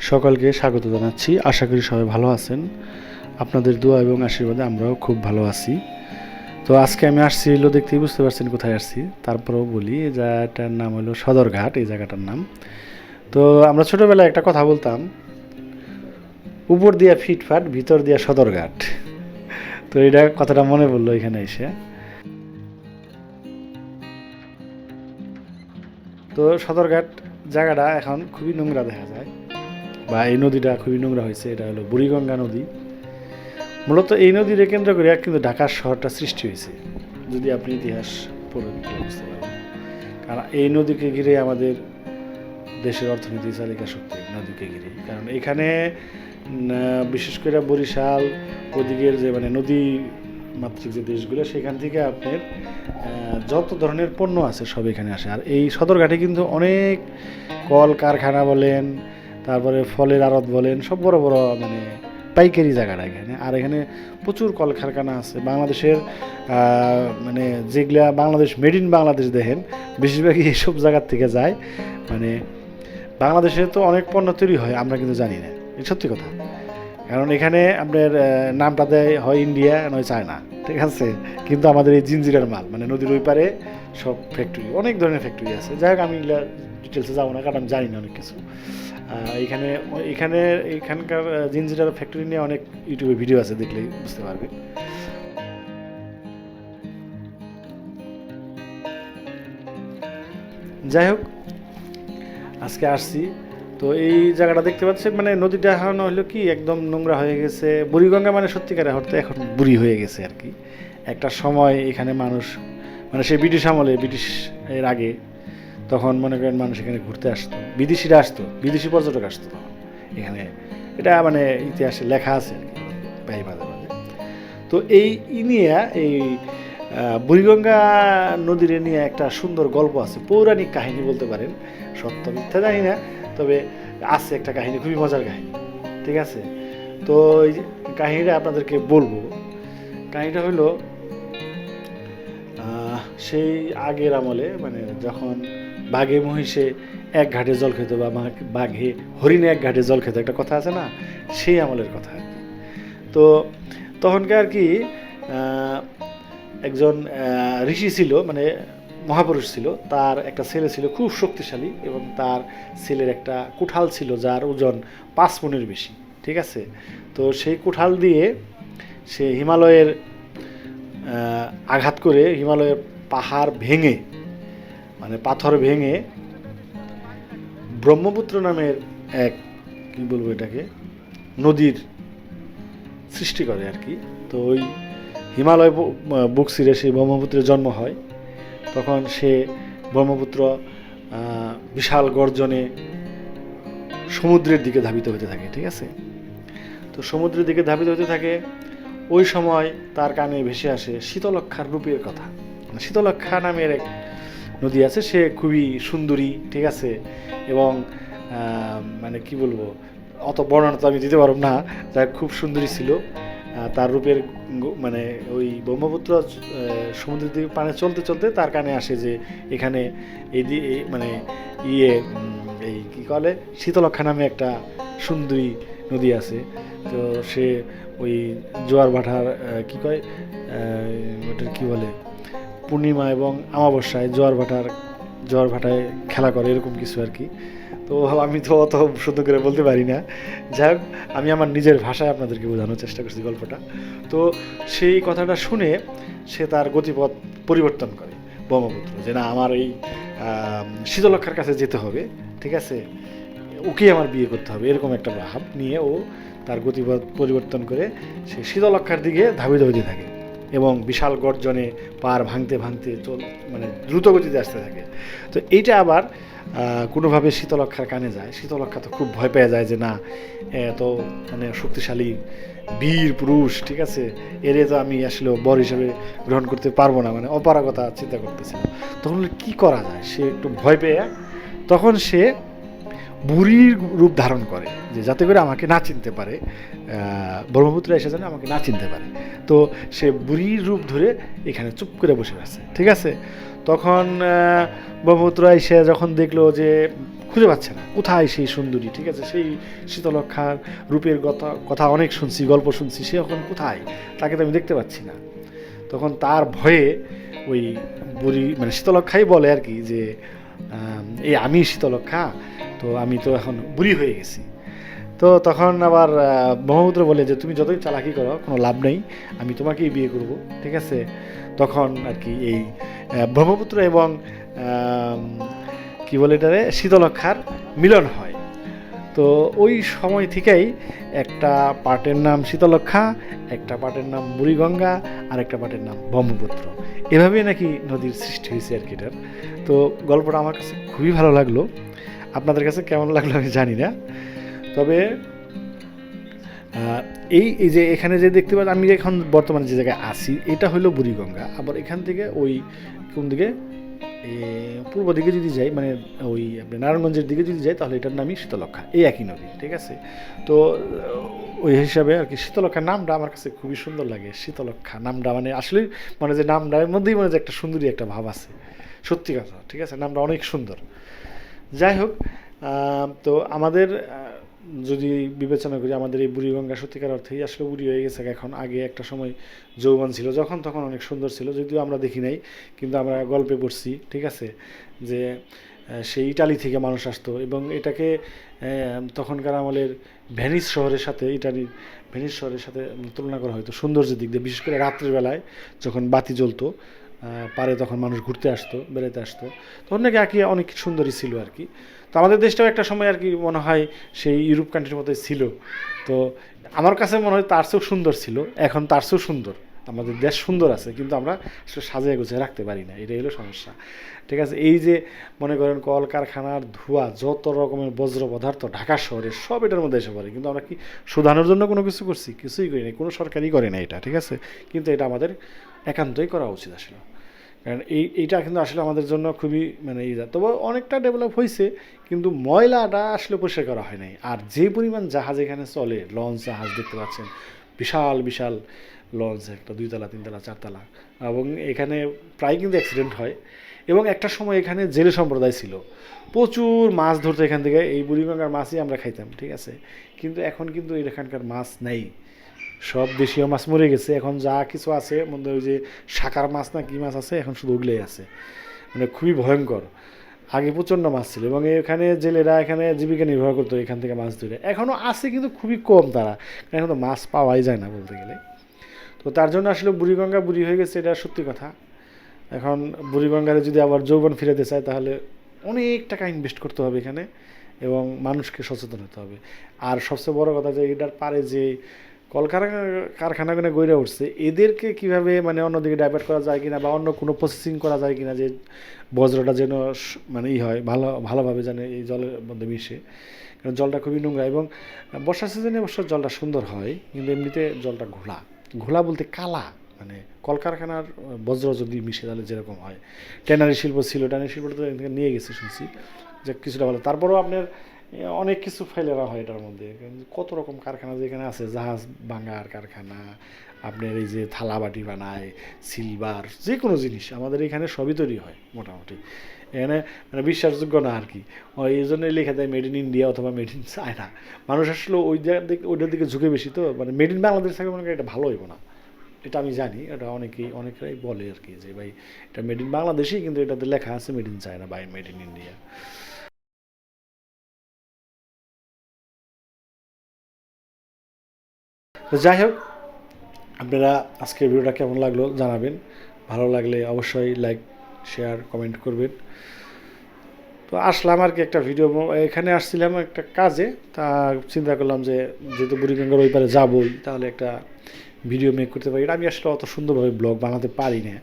সকলকে স্বাগত জানাচ্ছি। আশা করি সবাই ভালো আছেন। আপনাদের দোয়া এবং আশীর্বাদে আমরাও খুব ভালো আছি। তো আজকে আমি আসছি হলো দেখতেই বুঝতে পারছেন কোথায় আসছি। তারপরেও বলি, এই জায়গাটার নাম হলো সদরঘাট, এই জায়গাটার নাম। তো আমরা ছোটোবেলায় একটা কথা বলতাম, উপর দিয়া ফিটফাট, ভিতর দিয়া সদরঘাট। তো এটা কথাটা মনে পড়ল এখানে এসে। তো সদরঘাট জায়গাটা এখন খুবই নোংরা দেখা যায়। বা এই নদীটা খুবই নোংরা হয়েছে, এটা হলো বুড়িগঙ্গা নদী। মূলত এই নদীরে কেন্দ্র করে কিন্তু ঢাকার শহরটা সৃষ্টি হয়েছে, যদি আপনি ইতিহাস পড়েন বুঝতে পারবেন। কারণ এই নদীকে ঘিরে আমাদের দেশের অর্থনীতি চালিকা শক্তি নদীকে ঘিরে। কারণ এখানে বিশেষ করে বরিশাল, ওদিকের যে মানে নদী মাতৃক যে দেশগুলো, সেখান থেকে আপনার যত ধরনের পণ্য আছে সব এখানে আসে। আর এই সদরঘাটে কিন্তু অনেক কল কারখানা বলেন তারপরে ফলের আড়ত বলেন, সব বড় বড় মানে পাইকারি জায়গাটা এখানে। আর এখানে প্রচুর কলকারখানা আছে। বাংলাদেশের মানে যেগুলা বাংলাদেশ মেড ইন বাংলাদেশ দেখেন, বেশিরভাগই এইসব জায়গার থেকে যায়। মানে বাংলাদেশে তো অনেক পণ্য তৈরি হয়, আমরা কিন্তু জানি না। এটা সত্যি কথা। কারণ এখানে আপনার নামটা দেয় হয় ইন্ডিয়া, নয় চায়না। ঠিক আছে? কিন্তু আমাদের এই জিনজিরার মাল মানে নদীর ওই পারে সব ফ্যাক্টরি অনেক ধরনের ফ্যাক্টরি আছে। যাই হোক আমি এগুলা ডিটেলসে যাব না কারণ আমি জানি না অনেক কিছু। এখানে এখানে এখানকার আহ, জিনজিরার ফ্যাক্টরি নিয়ে অনেক ইউটিউবে ভিডিও আছে দেখলেই বুঝতে পারবে যাই হোক আজকে আসছি। তো এই জায়গাটা দেখতে পাচ্ছেন মানে নদীটা এখন হলো কি একদম নোংরা হয়ে গেছে। বুড়িগঙ্গা মানে সত্যিকারে অর্থে এখন বুড়ি হয়ে গেছে আর কি। একটা সময় এখানে মানুষ মানে সেই ব্রিটিশ আমলে, ব্রিটিশ এর আগে তখন মনে করেন মানুষ এখানে ঘুরতে আসতো। বিদেশিরা আসতো, বিদেশি পর্যটক আসতো তখন এখানে। এটা মানে ইতিহাসে লেখা আছে আর কি মাঝে মাঝে তো এই নিয়ে, এই বুড়িগঙ্গা নদীর নিয়ে একটা সুন্দর গল্প আছে, পৌরাণিক কাহিনী বলতে পারেন। সত্য মিথ্যা জানি না, তবে আছে একটা কাহিনী, খুবই মজার কাহিনী, ঠিক আছে? তো এই কাহিনীটা আপনাদেরকে বলব। কাহিনীটা হলো সেই আগের আমলে মানে যখন বাঘে, মহিষে এক ঘাটে জল খেত বা বাঘে, হরিণে এক ঘাটে জল খেত, একটা কথা আছে না? সেই আমলের কথা তো তখনকার কি একজন ঋষি ছিল মানে মহাপুরুষ ছিল, তার একটা ছেলে ছিল খুব শক্তিশালী এবং তার ছেলের একটা কুঠাল ছিল যার ওজন পাঁচ মনের বেশি, ঠিক আছে? তো সেই কুঠাল দিয়ে সে হিমালয়ের আঘাত করে হিমালয়ের পাহাড় ভেঙে মানে পাথর ভেঙে ব্রহ্মপুত্র নামের এক, কি বলব এটাকে, নদীর সৃষ্টি করে আর কি। তো ওই হিমালয় বুক সিরে সেই ব্রহ্মপুত্রের জন্ম হয়। তখন সে ব্রহ্মপুত্র বিশাল গর্জনে সমুদ্রের দিকে ধাবিত হতে থাকে, ঠিক আছে? তো সমুদ্রের দিকে ধাবিত হতে থাকে, ওই সময় তার কানে ভেসে আসে শীতলক্ষার রূপের কথা। শীতলক্ষা নামের এক নদী আছে, সে খুবই সুন্দরী, ঠিক আছে? এবং মানে কি বলব, অত বর্ণনা তো আমি দিতে পারব না, যা খুব সুন্দরী ছিল। তার রূপের মানে ওই ব্রহ্মপুত্র সমুদ্রের দিকে পানে চলতে চলতে তার কানে আসে যে এখানে এই মানে ইয়ে এই কি বলে শীতলক্ষা নামে একটা সুন্দরী নদী আছে। তো সে ওই জোয়ার ভাটার কি কয় ওটার কি বলে? পূর্ণিমা এবং অমাবস্যায় জোয়ার ভাটার, জোয়ার ভাটায় খেলা করে, এরকম কিছু আর কি। তো আমি তো অত শুদ্ধ করে বলতে পারি না। যাই হোক, আমি আমার নিজের ভাষায় আপনাদেরকে বোঝানোর চেষ্টা করছি গল্পটা। তো সেই কথাটা শুনে সে তার গতিপথ পরিবর্তন করে, ব্রহ্মপুত্র, যে না, আমার এই শীতলক্ষার কাছে যেতে হবে, ঠিক আছে? ওকে আমার বিয়ে করতে হবে, এরকম একটা ভাব নিয়ে ও তার গতিপথ পরিবর্তন করে সে শীতলক্ষার দিকে ধাবিত হতে থাকে। এবং বিশাল গর্জনে পার ভাঙতে ভাঙতে চল মানে দ্রুত গতিতে আসতে থাকে। তো এইটা আবার কোনোভাবে শীতলক্ষার কানে যায়। শীতলক্ষা তো খুব ভয় পেয়ে যায় যে না এত মানে শক্তিশালী বীর, পুরুষ, ঠিক আছে? এরে তো আমি আসলে বর হিসেবে গ্রহণ করতে পারব না মানে অপারগতা চিন্তা করতেছিল তখন কি করা যায়? সে একটু ভয় পেয়ে তখন সে বুড়ির রূপ ধারণ করে, যে যাতে করে আমাকে না চিনতে পারে। ব্রহ্মপুত্র এসে যেন আমাকে না চিনতে পারে। তো সে বুড়ির রূপ ধরে এখানে চুপ করে বসে আছে ঠিক আছে? তখন ব্রহ্মপুত্র এসে যখন দেখল যে খুঁজে পাচ্ছে না, কোথায় সেই সুন্দরী, ঠিক আছে? সেই শীতলক্ষার রূপের কথা কথা অনেক শুনছি, গল্প শুনছি, সে এখন কোথায়? তাকে তো আমি দেখতে পাচ্ছি না। তখন তার ভয়ে ওই বুড়ি মানে শীতলক্ষাই বলে আর কি যে এই আমি শীতলক্ষা, তো আমি তো এখন বুড়ি হয়ে গেছি। তো তখন আবার ব্রহ্মপুত্র বলে যে, তুমি যতই চালাকি করো, কোনো লাভ নেই, আমি তোমাকেই বিয়ে করব। ঠিক আছে? তখন আর কি এই ব্রহ্মপুত্র এবং কি বলে এটারে, শীতলক্ষার মিলন হয়। তো ওই সময় থেকেই একটা পার্টের নাম শীতলক্ষা, একটা পার্টের নাম বুড়িগঙ্গা, আর একটা পার্টের নাম ব্রহ্মপুত্র। এভাবেই নাকি নদীর সৃষ্টি হয়েছে আর কি এটার। তো গল্পটা আমার কাছে খুবই ভালো লাগল। আপনাদের কাছে কেমন লাগল আমি জানি না। তবে এই এই যে এখানে যে দেখতে পাচ্ছি, আমি এখন বর্তমানে যে জায়গায় আছি, এটা হলো বুড়িগঙ্গা। আবার এখান থেকে ওই, কোন দিকে? পূর্ব দিকে যদি যাই মানে ওই নারায়ণগঞ্জের দিকে যদি যাই, তাহলে এটার নামই শীতলক্ষা এই একই নদী, ঠিক আছে? তো, ওই হিসাবে আর কি শীতলক্ষা নামটা আমার কাছে খুবই সুন্দর লাগে শীতলক্ষা নামটা মানে আসলে মানে যে নামটার মধ্যেই মানে যে একটা সুন্দরী একটা ভাব আছে। সত্যি কথা, ঠিক আছে? নামটা অনেক সুন্দর। যাই হোক তো আমাদের যদি বিবেচনা করি, আমাদের এই বুড়িগঙ্গা সত্যিকার অর্থেই আসলে বুড়ি হয়ে গেছে এখন। আগে একটা সময় যৌবন ছিল, যখন তখন অনেক সুন্দর ছিল, যদিও আমরা দেখি নাই, কিন্তু আমরা গল্পে পড়ছি, ঠিক আছে? যে সেই ইটালি থেকে মানুষ আসতো এবং এটাকে তখনকার আমলের ভেনিস শহরের সাথে ইটালির ভেনিস শহরের সাথে তুলনা করা হয়তো সৌন্দর্যের দিক দিয়ে, বিশেষ করে রাত্রের বেলায় যখন বাতি জ্বলতো পারে তখন মানুষ ঘুরতে আসতো বেড়াতে আসতো। তখন নাকি আঁকি অনেক সুন্দরই ছিল আর কি। তো আমাদের দেশটাও একটা সময় আর কি মনে হয় সেই ইউরোপ কান্ট্রির মতোই ছিল। তো আমার কাছে মনে হয় তার চেয়েও সুন্দর ছিল, এখন তার চেয়েও সুন্দর। আমাদের দেশ সুন্দর আছে, কিন্তু আমরা সাজিয়ে গুছিয়ে রাখতে পারি না, এটাই হলো সমস্যা। ঠিক আছে, এই যে মনে করেন কলকারখানার ধোঁয়া, যত রকমের বজ্র পদার্থ ঢাকা শহরে, সব এটার মধ্যে এসে পড়ে। কিন্তু আমরা কি শোধানোর জন্য কোনো কিছু করছি? কিছুই করি নাই, কোনো সরকারই করে না এটা, ঠিক আছে? কিন্তু এটা আমাদের একান্তই করা উচিত আসলে। কারণ এই, এইটা কিন্তু আসলে আমাদের জন্য খুবই মানে এই তবে অনেকটা ডেভেলপ হয়েছে কিন্তু ময়লাটা আসলে পরিষ্কার করা হয় নাই। আর যে পরিমাণ জাহাজ এখানে চলে লঞ্চ জাহাজ দেখতে পাচ্ছেন, বিশাল বিশাল লঞ্চ একটা দুইতলা, তিনতলা, চারতলা। এবং এখানে প্রায় কিন্তু অ্যাক্সিডেন্ট হয়। এবং একটা সময় এখানে জেলে সম্প্রদায় ছিল। প্রচুর মাছ ধরতো এখান থেকে। এই বুড়িগঙ্গার মাছই আমরা খাইতাম, ঠিক আছে? কিন্তু এখন কিন্তু এখানকার মাছ নেই। সব দেশীয় মাছ মরে গেছে। এখন যা কিছু আছে মধ্যে ওই যে শাকার মাছ না কী মাছ আছে, এখন শুধু ওগুলোই আছে। মানে খুবই ভয়ঙ্কর। আগে প্রচণ্ড মাছ ছিল এবং এখানে জেলেরা এখানে জীবিকা নির্বাহ করতো এখান থেকে মাছ ধরে। এখনও আছে কিন্তু খুবই কম তারা। এখন তো মাছ পাওয়াই যায় না বলতে গেলে। তো তার জন্য আসলে বুড়িগঙ্গা বুড়ি হয়ে গেছে, এটা সত্যি কথা। এখন বুড়িগঙ্গারে যদি আবার যৌবন ফিরাতে চায়, তাহলে অনেক টাকা ইনভেস্ট করতে হবে এখানে এবং মানুষকে সচেতন হতে হবে। আর সবচেয়ে বড় কথা যে এটার পারে যে কলকারখানা কারখানাগুলো গড়ে উঠছে, এদেরকে কীভাবে মানে অন্যদিকে ডাইভার্ট করা যায় কিনা বা অন্য কোনো প্রসেসিং করা যায় কিনা যে বজ্রটা যেন মানে ই হয়, ভালো, ভালোভাবে যেন এই জলের মধ্যে মিশে, কারণ জলটা খুবই নোংরা এবং বর্ষা সিজনে অবশ্য জলটা সুন্দর হয়, কিন্তু এমনিতে জলটা ঘোলা। ঘোলা বলতে কালা মানে কলকারখানার বজ্র যদি মিশে তাহলে যেরকম হয়। ট্যানারি শিল্প ছিল, ট্যানারি শিল্পটা নিয়ে গেছে শুনছি যে কিছুটা ভালো। তারপরেও আপনার অনেক কিছু ফেলেরা হয় এটার মধ্যে। কত রকম কারখানা যেখানে আছে, জাহাজ ভাঙার কারখানা, আপনার এই যে থালা বাটি বানায় সিলভার যে কোনো জিনিস, আমাদের এখানে সবই তৈরি হয় মোটামুটি। এখানে মানে বিশ্বাসযোগ্য না আর কি। এই জন্যই লেখা দেয় মেড ইন ইন্ডিয়া অথবা মেড ইন চায়না মানুষ আসলে ওই দিকে ওইটার দিকে ঝুঁকে বেশি তো। মানে মেড ইন বাংলাদেশ থাকলে মনে করি এটা ভালো হইব না। এটা আমি জানি, এটা অনেকেই, অনেকেরাই বলে আর কি যে, ভাই, এটা মেড ইন বাংলাদেশেই কিন্তু এটাতে লেখা আছে মেড ইন চায়না বা মেড ইন ইন্ডিয়া তো যাই হোক, আপনারা আজকের ভিডিওটা কেমন লাগল জানাবেন। ভালো লাগলে অবশ্যই লাইক শেয়ার কমেন্ট করবেন। তো আসলাম আর কি একটা ভিডিও এখানে আসছিলাম একটা কাজে, তা চিন্তা করলাম যে যেহেতু বুড়িগঙ্গার ওই পারে যাবই, তাহলে একটা ভিডিও মেক করতে পারি। আমি আসলে অত সুন্দরভাবে ব্লগ বানাতে পারি না।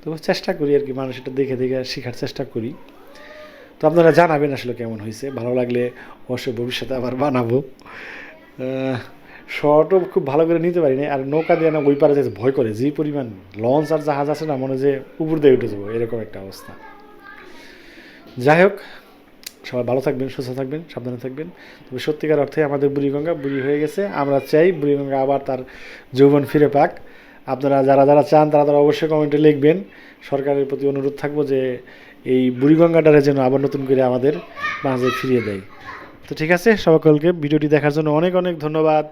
তো চেষ্টা করি আর কি মানুষ এটা দেখে দেখে শেখার চেষ্টা করি। তো আপনারা জানাবেন আসলে কেমন হয়েছে। ভালো লাগলে অবশ্যই ভবিষ্যতে আবার বানাবো। শর্টও খুব ভালো করে নিতে পারিনি, আর নৌকা দিয়ে না ওই পারে যেতে ভয় করে, যে পরিমাণ লঞ্চ আর জাহাজ আছে না, মনে যে উপর দিয়ে উঠে যাব, এরকম একটা অবস্থা। যাই হোক, সবাই ভালো থাকবেন, সুস্থ থাকবেন, সাবধানে থাকবেন। তবে সত্যিকার অর্থে আমাদের বুড়িগঙ্গা বুড়ি হয়ে গেছে, আমরা চাই বুড়িগঙ্গা আবার তার যৌবন ফিরে পাক। আপনারা যারা যারা চান, তারা তারা অবশ্যই কমেন্টে লিখবেন। সরকারের প্রতি অনুরোধ থাকব যে এই বুড়িগঙ্গাটারে যেন আবার নতুন করে আমাদের মাঝে ফিরিয়ে দেয়। তো ঠিক আছে, সকলকে ভিডিওটি দেখার জন্য অনেক অনেক ধন্যবাদ।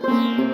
Música